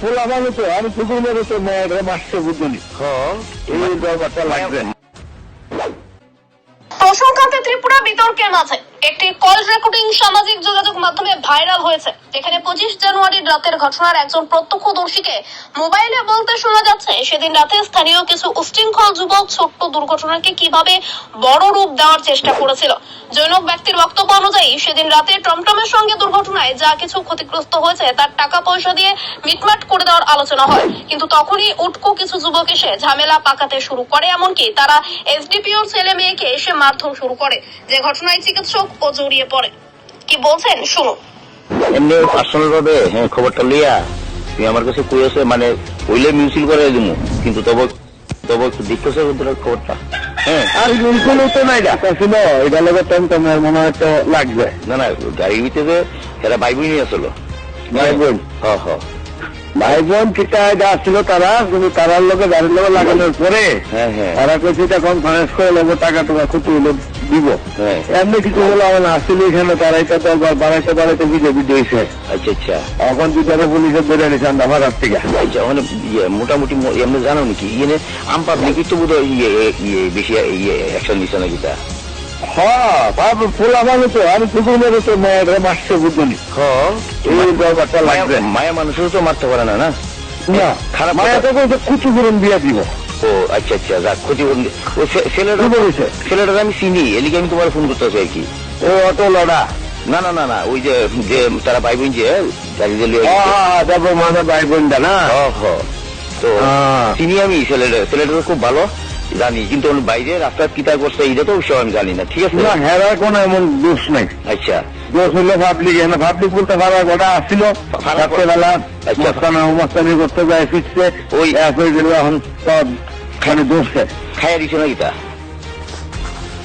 ফুল আমার আমি মাসছে বুঝলি? হ্যাঁ। এই ব্যাপারটা লাগবে। প্রসঙ্গতে ত্রিপুরা বিতর্কের মাঝে। একটি কল রেকর্ডিং সামাজিক যোগাযোগ মাধ্যমে ভাইরাল হয়েছে, যেখানে পঁচিশ জানুয়ারির রাতের ঘটনার একজন প্রত্যক্ষদর্শীকে মোবাইলে বলতে শোনা যাচ্ছে, সেদিন রাতে স্থানীয় কিছু উশৃঙ্খল যুবক ছোট্ট দুর্ঘটনাকে কীভাবে বড় রূপ দেওয়ার চেষ্টা করেছিল। জৈনক ব্যক্তির বক্তব্য অনুযায়ী, সেদিন রাতে টমটমের সঙ্গে দুর্ঘটনায় যা কিছু ক্ষতিগ্রস্ত হয়েছে, তার টাকা পয়সা দিয়ে মিটমাট করে দেওয়ার আলোচনা হয়। কিন্তু তখনই উটকো কিছু যুবক এসে ঝামেলা পাকাতে শুরু করে, এমনকি তারা এসডিপিওর ছেলে মেয়েকে এসে মারধর শুরু করে। যে ঘটনায় চিকিৎসক ও জড়িয়ে পড়ে। কি বলছেন? শুনুন। এমনি পার্সোনাল ভাবে হ্যাঁ খবরটা লইয়া তুমি আমার কাছে কই আছে মানে কইলে মিউজিল করে দিমু কিন্তু তবে তবে একটু দেখতেছে তোর খবরটা। হ্যাঁ। আর তো নাই দেখা ছিল এটা লোকের টাইম তোমার মনে হয় তো লাগবে। না না গাড়ির ভিতরে এরা ভাই বোনই আসলো। ভাই বোন হ্যাঁ হ্যাঁ। ভাই বোন ঠিক আসছিল তারা কিন্তু তারার লোকে গাড়ির লোক লাগানোর পরে হ্যাঁ হ্যাঁ। তারা কইছে এটা কনফারেন্স করে নেব টাকা টাকা হলো দিব। হ্যাঁ। এমনি কিছু হবে না আসলে এখানে তারাইতে দরবার বাড়াইতে বাড়াইতে বিজেপি দিয়েছে আচ্ছা আচ্ছা। এখন দুটারে পুলিশে ধরে নিছে আন্দাভারার থেকে। আচ্ছা ওখানে ইয়ে মোটামুটি এমনি জানো নাকি? ইয়ে আম পাবলিক একটু বোধ হয় ইয়ে ইয়ে বেশি ইয়ে অ্যাকশন নিচ্ছে নাকি তা? মায়া- তো মারতে পারে না না? খারাপ বিয়া দিব। ও আচ্ছা আচ্ছা যাক ছেলেটা বলেছে? ছেলেটা আমি চিনি এলিকে আমি তোমার ফোন করতেছি আর কি। ও অত লড়া। না না না না ওই যে যে তারা ভাই বোন যে। তারপর মাথা ভাই বোনটা না। তো। চিনি আমি ছেলেটা ছেলেটা খুব ভালো। জানি কিন্তু বাইরে রাস্তা কিতা করছে এটা তো সব আমি জানি না ঠিক আছে? না হেরার কোনো এমন দোষ নাই। আচ্ছা। দোষ হলো পাবলিক এখানে পাবলিক বলতে পারা গোটা আসছিল রাত্রেবেলা আচ্ছা। মস্তানা মস্তানি করতে যায় ফিরছে ওই এক হয়ে গেল এখন সব খালি দোষে খাইয়া দিছে না কিতা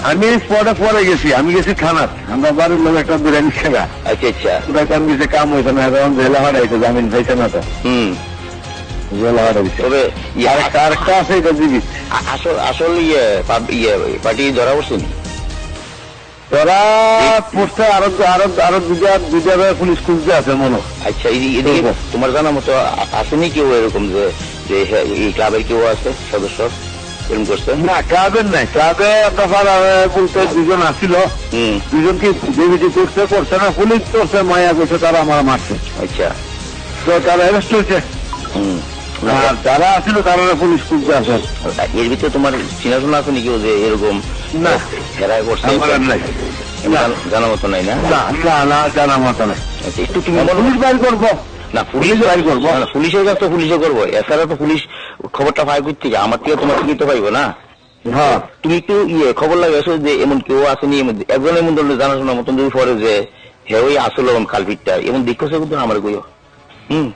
আমি স্পটে পরে গেছি আমি গেছি থানাত আমরা বাড়ির লোক একটা বিরিয়ানি খেলা। আচ্ছা আচ্ছা। কাম কাম হয়েছে না এখন জেলা হারাইছে জামিন পাইছে না তো। হুম। তবে ইয়ে, আর একটা আরেকটা আছে এটা দিবি আসল আসল ইয়ে ইয়ে পার্টি ধরা পড়ছে নি? তোরা পড়ছে আরও আরও আরও দুটা দুটা পুলিশ খুঁজতে আছে মনে আচ্ছা এদিকে তোমার জানা মতো আসেনি কেউ এরকম যে যে এই ক্লাবের কেউ আছে সদস্য? এরকম করছে? না ক্লাবের নাই। ক্লাবে বলতে দুজন আসছিল। হুম। দুজন কি ডিভিডি করছে করছে না পুলিশ করছে মায়া করছে তারা আমার মারছে। আচ্ছা। তো তারা অ্যারেস্ট হয়েছে। হুম। আর যারা তারা পুলিশ খুঁজতে আছে এর ভিতরে তোমার চিনাশোনা আছে নাকি যে এরকম? না। করছে। জানা- মতো নাই না? না না জানা মতো নাই। আচ্ছা, একটু তুমি পুলিশ বাইর করব। না পুলিশ বাইর করব। পুলিশের কাছে তো পুলিশে করব। এছাড়া তো পুলিশ খবরটা ফাই করতে আমার থেকে তোমার থেকে তো পাইবো না? হ্যাঁ। তুমি একটু ইয়ে খবর লাগে আসো যে এমন কেউ আসেনি একজন এমন ধরনের জানাশোনা মতন যদি পরে যে হে ওই আসলো কালপিটটা এমন দেখতেছে কিন্তু আমার কইও হুম?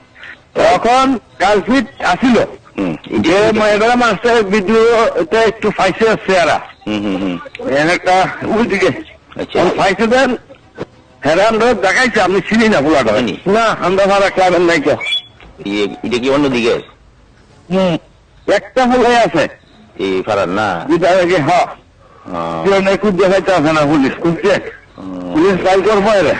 তখন কালফিট আসিল হুম যে মেয়েরা মাস্টার ভিডিও এটা একটু ফাইসে হুম একটা আচ্ছা। ফাইসে দেন হেরান রোড দেখাইছে আপনি চিনি না পোলাটা। না আমরা ভাড়া ক্লাবের নাই কেউ এটা কি অন্য দিকে? হুম একটা হলে আছে। এই ফারার না? যেটা আগে হ। আহ, কেউ নেই খুঁজতে পাইতে আছে না পুলিশ খুঁজছে পুলিশ ট্রাই করব এরে